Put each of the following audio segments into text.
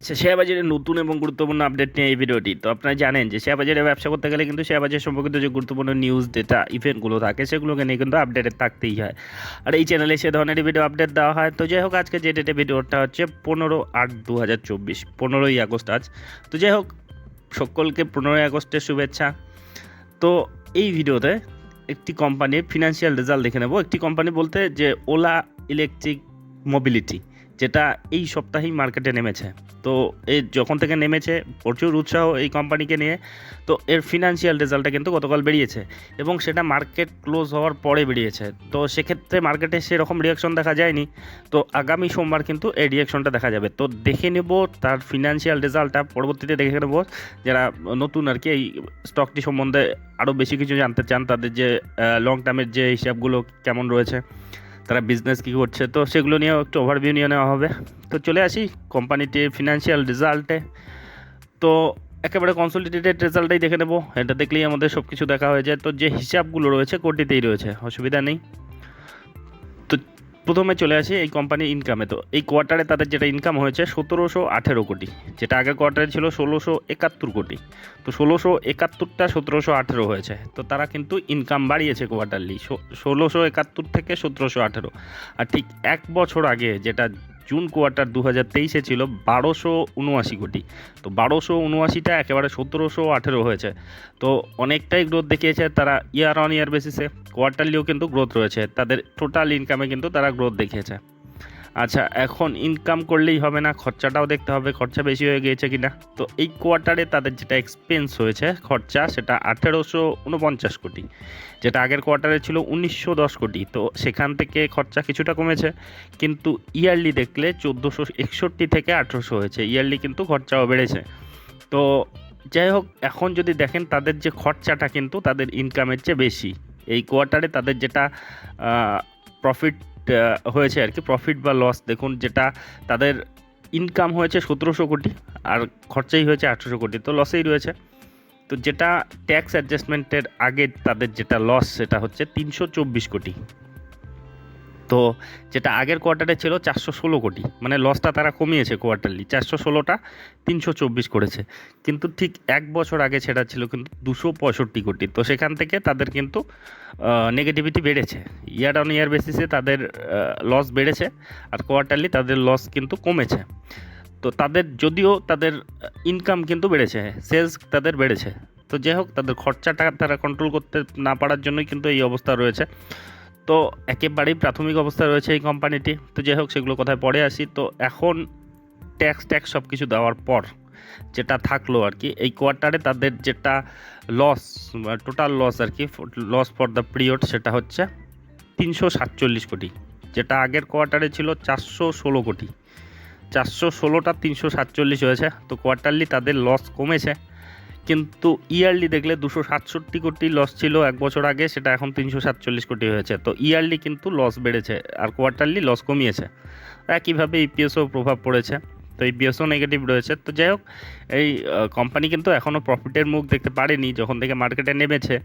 আচ্ছা শেয়ার বাজারের নতুন এবং গুরুত্বপূর্ণ আপডেট নিয়ে এই ভিডিওটি। তো আপনারা জানেন যে শেয়ার বাজারে ব্যবসা করতে গেলে কিন্তু শেয়ার বাজার সম্পর্কিত যে গুরুত্বপূর্ণ নিউজ ডেটা ইভেন্টগুলো থাকে, সেগুলোকে নিয়ে কিন্তু আপডেটেড থাকতেই হয়। আর এই চ্যানেলে সে ধরনের ভিডিও আপডেট দেওয়া হয়। তো যাই হোক, আজকে যে ডেটে ভিডিওটা হচ্ছে পনেরো আট দু হাজার চব্বিশ, পনেরোই আগস্ট আজ। তো যাই হোক, সকলকে পনেরোই আগস্টের শুভেচ্ছা। তো এই ভিডিওতে একটি কোম্পানির ফিনান্সিয়াল রেজাল্ট দেখে নেব। একটি কোম্পানি বলতে যে ওলা ইলেকট্রিক মোবিলিটি যেটা এই সপ্তাহেই মার্কেটে নেমেছে। তো এই যখন থেকে নেমেছে, প্রচুর উৎসাহ এই কোম্পানিকে নিয়ে, তো এর ফিনান্সিয়াল রেজাল্টটা কিন্তু গতকাল বেরিয়েছে এবং সেটা মার্কেট ক্লোজ হওয়ার পরে বেরিয়েছে। তো সেক্ষেত্রে মার্কেটে সেরকম রিয়াকশন দেখা যায়নি। তো আগামী সোমবার কিন্তু এই রিয়াকশনটা দেখা যাবে। তো দেখে নেব তার ফিনান্সিয়াল রেজাল্টটা পরবর্তীতে দেখে নেব যারা নতুন আর কি এই স্টকটি সম্বন্ধে আরও বেশি কিছু জানতে চান, তাদের যে লং টার্মের যে হিসাবগুলো কেমন রয়েছে। তারা বিজনেস কী করছে, তো সেগুলো নিয়েও একটু ওভারভিউ নিয়ে নেওয়া হবে। তো চলে আসি কোম্পানিটির ফিনান্সিয়াল রেজাল্টে তো একেবারে কনসোলিডেটেড রেজাল্টটাই দেখে নেব। এটা দেখলেই আমাদের সব কিছু দেখা হয়ে যায়। তো যে হিসাবগুলো রয়েছে, কোটিতেই রয়েছে। অসুবিধা নেই। প্রথমে চলে আসি এই কোম্পানির ইনকামে তো এই কোয়ার্টারে তাদের যেটা ইনকাম হয়েছে সতেরোশো আঠেরো কোটি। যেটা আগের কোয়ার্টারে ছিল ষোলোশো একাত্তর কোটি। তো ষোলোশো একাত্তরটা সতেরোশো আঠেরো হয়েছে। তো তারা কিন্তু ইনকাম বাড়িয়েছে কোয়ার্টারলি ষোলোশো একাত্তর থেকে সতেরোশো আঠেরো। আর ঠিক এক বছর আগে যেটা জুন কোয়ার্টার দু হাজার তেইশে ছিল বারোশো উনআশি কোটি। তো বারোশো উনআশিটা একেবারে সতেরোশো আঠেরো হয়েছে। তো অনেকটাই গ্রোথ দেখিয়েছে তারা ইয়ার অন ইয়ার বেসিসে কোয়ার্টারলিও কিন্তু গ্রোথ রয়েছে। তাদের টোটাল ইনকামে কিন্তু তারা গ্রোথ দেখিয়েছে। আচ্ছা এখন ইনকাম করলেই হবে না, খরচাটাও দেখতে হবে, খরচা বেশি হয়ে গিয়েছে কিনা? তো এই কোয়ার্টারে তাদের যেটা এক্সপেন্স হয়েছে, খরচা সেটা আঠেরোশো উনপঞ্চাশ কোটি, যেটা আগের কোয়ার্টারে ছিল উনিশশো দশ কোটি, তো সেখান থেকে খরচা কিছুটা কমেছে, কিন্তু ইয়ারলি দেখলে চোদ্দোশো একষট্টি থেকে আঠেরোশো হয়েছে ইয়ারলি কিন্তু খরচাও বেড়েছে। তো যাই হোক, এখন যদি দেখেন তাদের যে খরচাটা কিন্তু তাদের ইনকামের চেয়ে বেশি, এই কোয়ার্টারে তাদের যেটা প্রফিট হয়েছে আর কি। প্রফিট বা লস দেখুন যেটা তাদের ইনকাম হয়েছে সতেরোশো কোটি আর খরচাই হয়েছে আঠেরোশো কোটি, তো লসেই রয়েছে। তো যেটা ট্যাক্স অ্যাডজাস্টমেন্টের আগে তাদের যেটা লস সেটা হচ্ছে তিনশো চব্বিশ কোটি। তো যেটা আগের কোয়ার্টারে ছিল চারশো ষোলো কোটি। মানে লসটা তারা কমিয়েছে কোয়ার্টারলি চারশো ষোলোটা তিনশো চব্বিশ করেছে। কিন্তু ঠিক এক বছর আগে সেটা ছিল কিন্তু দুশো পঁয়ষট্টি কোটি। তো সেখান থেকে তাদের কিন্তু নেগেটিভিটি বেড়েছে। ইয়ার অন ইয়ার বেসিসে তাদের লস বেড়েছে আর কোয়ার্টারলি তাদের লস কিন্তু কমেছে। তো তাদের যদিও তাদের ইনকাম কিন্তু বেড়েছে সেলস তাদের বেড়েছে। তো যাই হোক, তাদের খরচাটা তারা কন্ট্রোল করতে না পারার জন্যই কিন্তু এই অবস্থা রয়েছে। তো একেবারেই প্রাথমিক অবস্থায় রয়েছে এই কোম্পানিটি তো যাই হোক সেগুলো কোথায় পরে আসি। তো এখন ট্যাক্স ট্যাক্স সব কিছু দেওয়ার পর যেটা থাকল আর কি, এই কোয়ার্টারে তাদের যেটা লস টোটাল লস আর কি লস ফর দ্য পিরিয়ড সেটা হচ্ছে তিনশো সাতচল্লিশ কোটি। যেটা আগের কোয়ার্টারে ছিল চারশো ষোলো কোটি। চারশো ষোলোটা তিনশো সাতচল্লিশ হয়েছে। তো কোয়ার্টারলি তাদের লস কমেছে। কিন্তু ইয়ারলি দেখলে দুশো সাতষট্টি কোটি লস ছিল এক বছর আগে, সেটা এখন তিনশো সাতচল্লিশ কোটি হয়েছে। তো ইয়ারলি কিন্তু লস বেড়েছে আর কোয়ার্টারলি লস কমিয়েছে। একইভাবে ইপিএসও প্রভাব পড়েছে। তো ইপিএসও নেগেটিভ রয়েছে। তো যাই হোক, এই কোম্পানি কিন্তু এখনও প্রফিটের মুখ দেখতে পারেনি যখন থেকে মার্কেটে নেমেছে।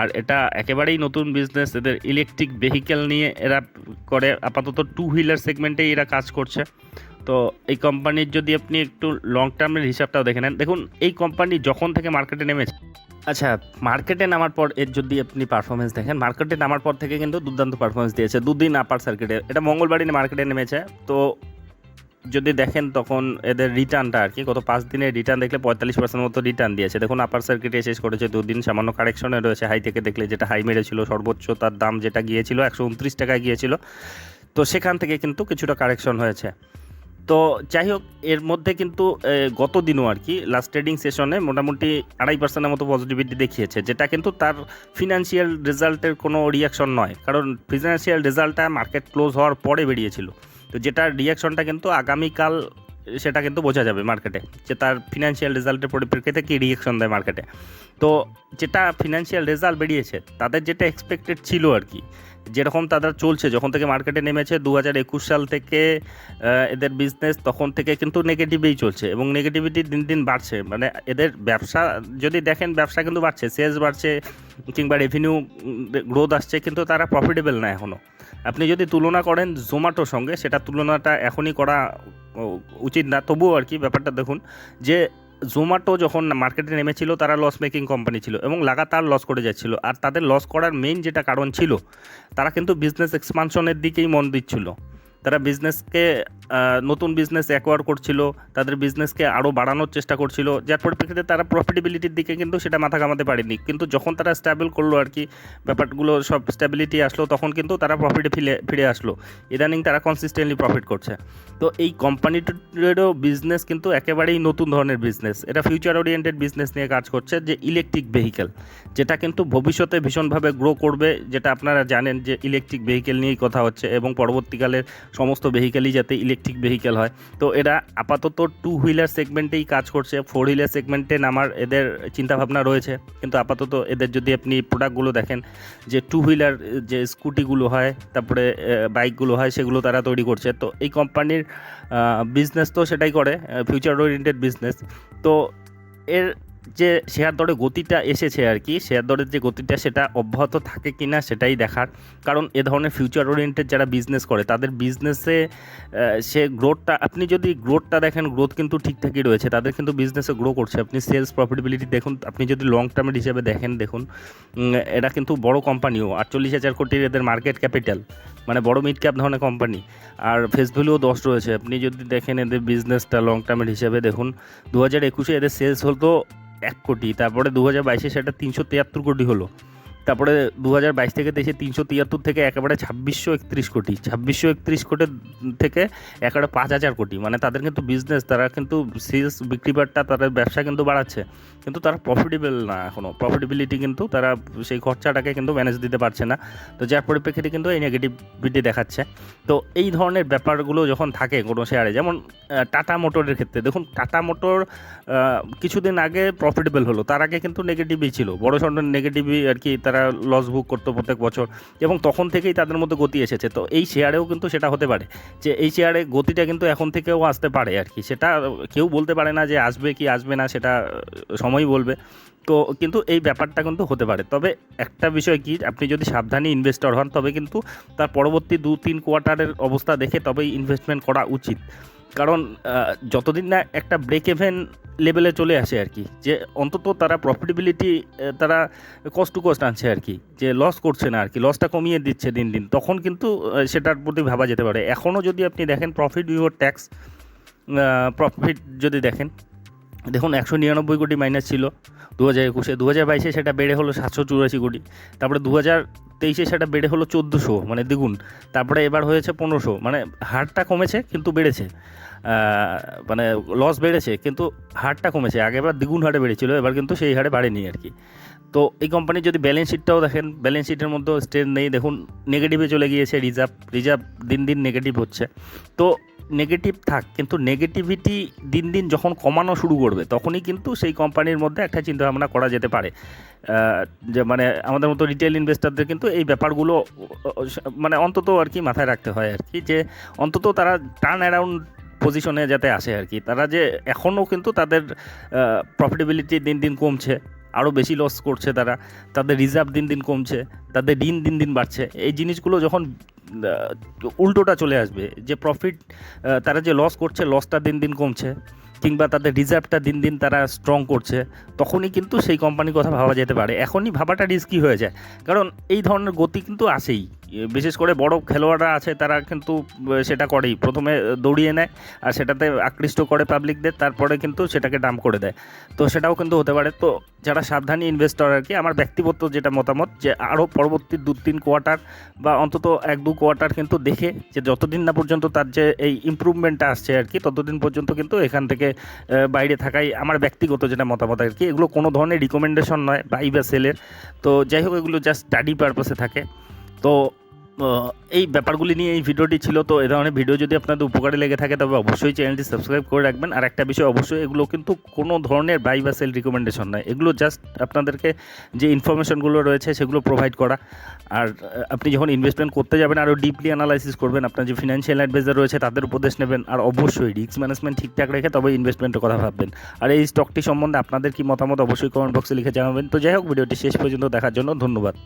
আর এটা একেবারেই নতুন বিজনেস এদের ইলেকট্রিক ভেহিকেল নিয়ে এরা করে। আপাতত টু হুইলার সেগমেন্টেই এরা কাজ করছে। তো এই কোম্পানির যদি আপনি একটু লং টার্মের হিসাবটাও দেখে নেন। দেখুন, এই কোম্পানি যখন থেকে মার্কেটে নেমেছে আচ্ছা মার্কেটে নামার পর এর যদি আপনি পারফরমেন্স দেখেন মার্কেটে নামার পর থেকে কিন্তু দুর্দান্ত পারফরমেন্স দিয়েছে। দুদিন আপার সার্কিটে এটা মঙ্গলবারই মার্কেটে নেমেছে। তো যদি দেখেন তখন এদের রিটার্নটা আর কি, গত পাঁচ দিনের রিটার্ন দেখলে পঁয়তাল্লিশ পার্সেন্ট মতো রিটার্ন দিয়েছে। দেখুন আপার সার্কিটে শেষ করেছে দুদিন, সামান্য কারেকশনে রয়েছে। হাই থেকে দেখলে যেটা হাই মেরেছিল, সর্বোচ্চ তার দাম যেটা গিয়েছিল, একশো উনত্রিশ টাকায় গিয়েছিল। তো সেখান থেকে কিন্তু কিছুটা কারেকশন হয়েছে। তো যাই হোক, এর মধ্যে কিন্তু গত দিনও আর কি লাস্ট ট্রেডিং সেশনে মোটামুটি আড়াই পার্সেন্টের মতো পজিটিভিটি দেখিয়েছে, যেটা কিন্তু তার ফিনান্সিয়াল রেজাল্টের কোনো রিয়াকশন নয়। কারণ ফিনান্সিয়াল রেজাল্টটা মার্কেট ক্লোজ হওয়ার পরে বেরিয়েছিল। তো যেটার রিয়াকশনটা কিন্তু আগামীকাল, সেটা কিন্তু বোঝা যাবে মার্কেটে যে তার ফিনান্সিয়াল রেজাল্টের পরিপ্রেক্ষিতে কী রিয়াকশন দেয় মার্কেটে তো যেটা ফিনান্সিয়াল রেজাল্ট বেরিয়েছে, তাদের যেটা এক্সপেক্টেড ছিল আর কি যেরকম তাদের চলছে, যখন থেকে মার্কেটে নেমেছে দু হাজার একুশ সাল থেকে এদের বিজনেস তখন থেকে কিন্তু নেগেটিভেই চলছে এবং নেগেটিভিটি দিন দিন বাড়ছে। মানে এদের ব্যবসা, যদি দেখেন ব্যবসা কিন্তু বাড়ছে সেলস বাড়ছে, কিংবা রেভিনিউ গ্রোথ আসছে, কিন্তু তারা প্রফিটেবল না এখনও আপনি যদি তুলনা করেন জোম্যাটোর সঙ্গে, সেটা তুলনাটা এখনই করা উচিত না। তবুও আর কি ব্যাপারটা দেখুন যে জোম্যাটো যখন মার্কেটে নেমেছিল, তারা লস মেকিং কোম্পানি ছিল এবং লাগাতার লস করে যাচ্ছিল। আর তাদের লস করার মেইন যেটা কারণ ছিল, তারা কিন্তু বিজনেস এক্সপানশনের দিকেই মন দিচ্ছিল। তারা বিজনেসকে নতুন বিজনেস অ্যাকোয়ার করছিল, তাদের বিজনেসকে আরও বাড়ানোর চেষ্টা করছিল, যার পরিপ্রেক্ষিতে তারা প্রফিটেবিলিটির দিকে কিন্তু সেটা মাথা কামাতে পারেনি। কিন্তু যখন তারা স্ট্যাবল করল আর কি, ব্যাপারগুলো সব স্ট্যাবিলিটি আসলো, তখন কিন্তু তারা প্রফিটে ফিরে ফিরে আসলো। ইদানিং তারা কনসিস্টেন্টলি প্রফিট করছে। তো এই কোম্পানিটিরও বিজনেস কিন্তু একেবারেই নতুন ধরনের বিজনেস এটা ফিউচার ওরিয়েন্টেড বিজনেস নিয়ে কাজ করছে, যে ইলেকট্রিক ভেহিকেল যেটা কিন্তু ভবিষ্যতে ভীষণভাবে গ্রো করবে, যেটা আপনারা জানেন যে ইলেকট্রিক ভেহিকেল নিয়েই কথা হচ্ছে, এবং পরবর্তীকালে সমস্ত ভেহিকেলই যাতে ইলেকট্রিক ভেহিকেল হয়। তো এরা আপাতত টু হুইলার সেগমেন্টেই কাজ করছে। ফোর হুইলার সেগমেন্টে নামার এদের চিন্তাভাবনা রয়েছে। কিন্তু আপাতত এদের যদি আপনি প্রোডাক্টগুলো দেখেন, যে টু হুইলার যে স্কুটিগুলো হয়, তারপরে বাইকগুলো হয়, সেগুলো তারা তৈরি করছে। তো এই কোম্পানির বিজনেস তো সেটাই করে ফিউচার ওরিয়েন্টেড বিজনেস তো এর যে শেয়ার দরে গতিটা এসেছে আর কি, শেয়ার দরের যে গতিটা সেটা অব্যাহত থাকে কি না সেটাই দেখার। কারণ এ ধরনের ফিউচার ওরিয়েন্টেড যারা বিজনেস করে, তাদের বিজনেসে সে গ্রোথটা আপনি যদি গ্রোথটা দেখেন গ্রোথ কিন্তু ঠিকঠাকই রয়েছে। তাদের কিন্তু বিজনেসে গ্রো করছে। আপনি সেলস প্রফিটেবিলিটি দেখুন, আপনি যদি লং টার্মের হিসেবে দেখেন, দেখুন এরা কিন্তু বড় কোম্পানিও আটচল্লিশ হাজার কোটির এদের মার্কেট ক্যাপিটাল মানে বড় মিড ক্যাপ ধরনের কোম্পানি আর ফেস ভ্যালুও দশ রয়েছে। আপনি যদি দেখেন এদের বিজনেসটা লং টার্মের হিসেবে দেখুন, দু হাজার একুশে এদের সেলস হতো এক কোটি তারপরে দু হাজার বাইশে সেটা তিনশো তিয়াত্তর কোটি হলো। তারপরে দু হাজার বাইশ থেকে দেশে তিনশো তিয়াত্তর থেকে একেবারে ছাব্বিশশো একত্রিশ কোটি। ছাব্বিশশো একত্রিশ কোটি থেকে একেবারে পাঁচ হাজার কোটি। মানে তাদের কিন্তু বিজনেস তারা কিন্তু সেলস বিক্রি বাট্টা, তাদের ব্যবসা কিন্তু বাড়াচ্ছে। কিন্তু তারা প্রফিটেবল না এখনও প্রফিটেবিলিটি কিন্তু তারা সেই খরচাটাকে কিন্তু ম্যানেজ দিতে পারছে না। তো যার পরিপ্রেক্ষিতে কিন্তু এই নেগেটিভিটি দেখাচ্ছে। তো এই ধরনের ব্যাপারগুলো যখন থাকে কোনো শেয়ারে যেমন টাটা মোটরের ক্ষেত্রে। দেখুন, টাটা মোটর কিছুদিন আগে প্রফিটেবল হলো। তার আগে কিন্তু নেগেটিভই ছিল। বড় সড় নেগেটিভই আর কি তারা লস বুক করতো প্রত্যেক বছর এবং তখন থেকেই তাদের মধ্যে গতি এসেছে। তো এই শেয়ারেও কিন্তু সেটা হতে পারে যে এই শেয়ারে গতিটা কিন্তু এখন থেকেও আসতে পারে আর কি। সেটা কেউ বলতে পারে না যে আসবে কি আসবে না সেটা সময় বলবে। তো কিন্তু এই ব্যাপারটা কিন্তু হতে পারে। তবে একটা বিষয় কি, আপনি যদি সাবধানী ইনভেস্টর হন, তবে কিন্তু তার পরবর্তী দু তিন কোয়ার্টারের অবস্থা দেখে তবেই ইনভেস্টমেন্ট করা উচিত। কারণ যতদিন না একটা ব্রেক এভেন লেভেলে চলে আসে আর কি, যে অন্তত তারা প্রফিটেবিলিটি তারা কস্ট টু কস্ট আনছে আর কি, যে লস করছে না আর কি লসটা কমিয়ে দিচ্ছে দিন দিন, তখন কিন্তু সেটার প্রতি ভাবা যেতে পারে। এখনও যদি আপনি দেখেন প্রফিট বিফোর ট্যাক্স প্রফিট যদি দেখেন, দেখুন একশো নিরানব্বই কোটি মাইনাস ছিল দু হাজার একুশে দু হাজার বাইশে সেটা বেড়ে হলো সাতশো চুরাশি কোটি। তারপরে দু হাজার তেইশে সেটা বেড়ে হলো চোদ্দোশো মানে দ্বিগুণ। তারপরে এবার হয়েছে পনেরোশো মানে হারটা কমেছে কিন্তু বেড়েছে। মানে লস বেড়েছে, কিন্তু হারটা কমেছে। আগেবার দ্বিগুণ হারে বেড়েছিল, এবার কিন্তু সেই হারে বাড়েনি আর কি। তো এই কোম্পানির যদি ব্যালেন্স শিটটাও দেখেন ব্যালেন্স শিটের মধ্যেও স্ট্রেন নেই। দেখুন নেগেটিভে চলে গিয়েছে রিজার্ভ রিজার্ভ দিন দিন নেগেটিভ হচ্ছে। তো নেগেটিভ থাক, কিন্তু নেগেটিভিটি দিন দিন যখন কমানো শুরু করবে, তখনই কিন্তু সেই কোম্পানির মধ্যে একটা চিন্তাভাবনা করা যেতে পারে। যে মানে আমাদের মতো রিটেল ইনভেস্টরদের কিন্তু এই ব্যাপারগুলো মানে অন্তত আর কি মাথায় রাখতে হয় আর কি, যে অন্তত তারা টার্ন অ্যারাউন্ড পজিশনে যাতে আসে আর কি, তারা যে এখনও কিন্তু তাদের প্রফিটেবিলিটি দিন দিন কমছে। আরও বেশি লস করছে তারা। তাদের রিজার্ভ দিন দিন কমছে, তাদের ঋণ দিন দিন বাড়ছে। এই জিনিসগুলো যখন উল্টোটা চলে আসবে, যে প্রফিট তারা যে লস করছে লসটা দিন দিন কমছে, কিংবা তাদের রিজার্ভটা দিন দিন তারা স্ট্রং করছে, তখনই কিন্তু সেই কোম্পানির কথা ভাবা যেতে পারে। এখনই ভাবাটা রিস্কি হয়ে যায়। কারণ এই ধরনের গতি কিন্তু আসেই। বিশেষ করে বড় খেলোয়াড়রা আছে, তারা কিন্তু সেটা করেই। প্রথমে দৌড়িয়ে নেয় আর সেটাতে আকৃষ্ট করে পাবলিকদের, তারপরে কিন্তু সেটাকে ডাম্প করে দেয়। তো সেটাও কিন্তু হতে পারে। তো যারা সাবধানী ইনভেস্টর আর কি, আমার ব্যক্তিগত যেটা মতামত যে, আরও পরবর্তী দু তিন কোয়ার্টার বা অন্তত এক দু কোয়ার্টার কিন্তু দেখে যে, যতদিন না পর্যন্ত তার যে, এই ইমপ্রুভমেন্টটা আসছে আর কি, ততদিন পর্যন্ত কিন্তু এখান থেকে বাইরে থাকাই আমার ব্যক্তিগত যেটা মতামত আর কি। এগুলো কোনো ধরনের রিকমেন্ডেশন নয় বাই বা সেলের তো যাই হোক, এগুলো জাস্ট স্টাডি পারপাসে থাকে। তো এই ব্যাপারগুলি নিয়ে এই ভিডিওটি ছিল। তো এ ধরনের ভিডিও যদি আপনাদের উপকারে লেগে থাকে, তবে অবশ্যই চ্যানেলটি সাবস্ক্রাইব করে রাখবেন। আর একটা বিষয়, অবশ্যই এগুলো কিন্তু কোনো ধরনের বাই বা সেল রিকমেন্ডেশন নয়। এগুলো জাস্ট আপনাদেরকে যে ইনফরমেশনগুলো রয়েছে, সেগুলো প্রোভাইড করা। আর আপনি যখন ইনভেস্টমেন্ট করতে যাবেন, আরও ডিপলি অ্যানালাইসিস করবেন, আপনার যে ফিনান্সিয়াল অ্যাডভাইজার রয়েছে, তাদের উপদেশ নেবেন। আর অবশ্যই রিস্ক ম্যানেজমেন্ট ঠিকঠাক রেখে তবে ইনভেস্টমেন্টের কথা ভাববেন। আর এই স্টকটি সম্বন্ধে আপনাদের কি মতামত, অবশ্যই কমেন্ট বক্সে লিখে জানাবেন। তো যাই হোক, ভিডিওটি শেষ পর্যন্ত দেখার জন্য ধন্যবাদ।